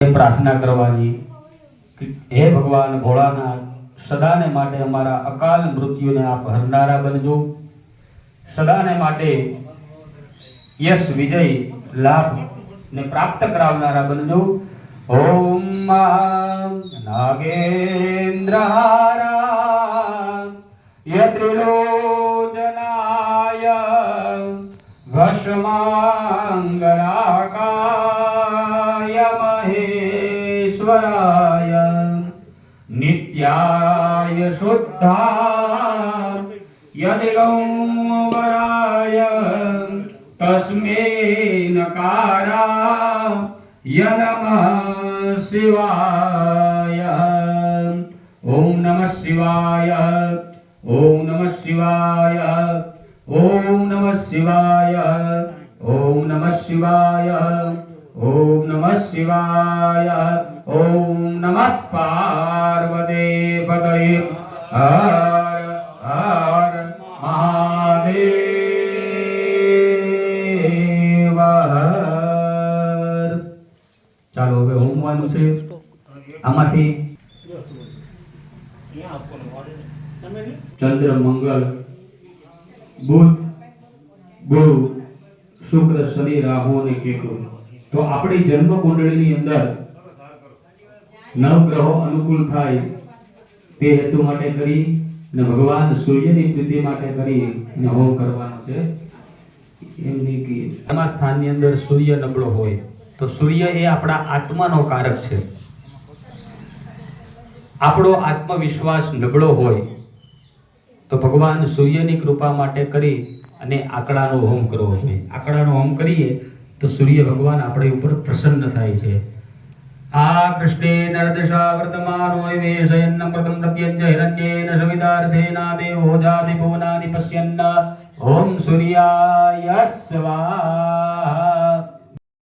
પ્રાર્થના કરવાની હે ભગવાન, ભોળાનાથ, સદાને માટે અમારા અકાલ મૃત્યુને આપ હરનારા બનજો. સદાને માટે યશ, વિજય, લાભ ને પ્રાપ્ત કરાવનારા બનજો. ઓમ નાગેન્દ્રહારા યત્રિલોચનાય વશમાંગલાકાય મહેશ્વરાય નિત્યાય શુદ્ધા યદિગૌવરાય तस्मै ય નમઃ શિવાય ઓમ નમઃ શિવાય ઓમ નમઃ શિવાય ઓમ નમઃ શિવાય ઓમ નમઃ શિવાય ઓમ નમઃ શિવાય ઓમ નમઃ પાર્વતી પતયે હર હર મહાદેવ ચાલો હવે હોમવાનું છે. આમાંથી ચંદ્ર, મંગળ, બુધ, ગુરુ, શુક્ર, શનિ, રાહુ અને કેતુ. તો આપણી જન્મ કુંડળીની અંદર નવગ્રહો અનુકૂળ થાય તે હેતુ માટે કરી અને ભગવાન સૂર્યની પ્રીતિ માટે કરી અને હોમ કરવાનો છે. એમની કે સ્થાનની અંદર સૂર્ય નબળો હોય તો સૂર્ય એ આપણા આત્માનો કારક છે. આપણો આત્મવિશ્વાસ નબળો હોય તો ભગવાન સૂર્યની કૃપા માટે કરી અને આકડાનો હોમ કરવો જોઈએ. આકડાનો હોમ કરીએ તો સૂર્ય ભગવાન આપણી ઉપર પ્રસન્ન થાય છે. आकृष्टेन रदशावर्तमानो वेशयन्नमृतं प्रत्यञ्जहिरण्येन सवितार्थेनादेवोजादिभुवनानि पश्यन्न ॐ सूर्याय स्वाहा